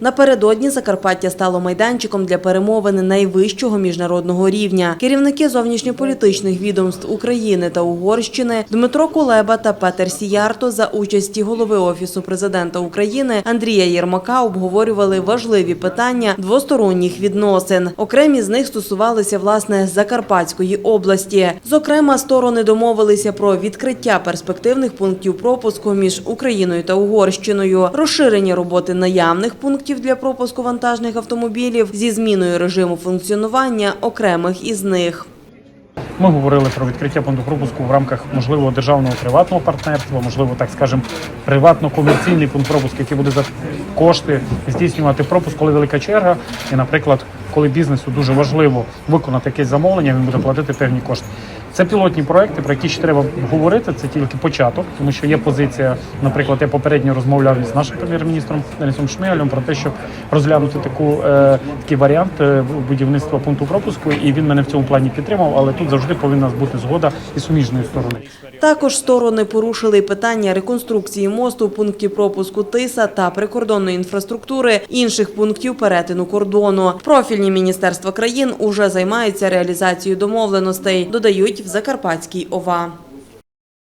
Напередодні Закарпаття стало майданчиком для перемовин найвищого міжнародного рівня. Керівники зовнішньополітичних відомств України та Угорщини Дмитро Кулеба та Петер Сіярто за участі голови офісу президента України Андрія Єрмака обговорювали важливі питання двосторонніх відносин. Окремі з них стосувалися власне Закарпатської області. Зокрема, сторони домовилися про відкриття перспективних пунктів пропуску між Україною та Угорщиною, розширення роботи наявних пунктів для пропуску вантажних автомобілів зі зміною режиму функціонування окремих із них. Ми говорили про відкриття пункту пропуску в рамках можливо державного приватного партнерства, можливо, так скажемо, приватно-комерційний пункт пропуску, який буде за кошти здійснювати пропуск, коли велика черга. І, наприклад, коли бізнесу дуже важливо виконати якесь замовлення, він буде платити певні кошти. Це пілотні проекти, про які ще треба говорити. Це тільки початок, тому що є позиція. Наприклад, я попередньо розмовляв із нашим прем'єр-міністром Денисом Шмигалем про те, щоб розглянути таку е, такий варіант е, будівництва пункту пропуску, і він мене в цьому плані підтримав. Але тут завжди повинна бути згода і суміжної сторони. Також сторони порушили питання реконструкції мосту в пункті пропуску Тиса та прикордонної інфраструктури інших пунктів перетину кордону. Профільні міністерства країн уже займаються реалізацією домовленостей, додають в Закарпатській ОВА.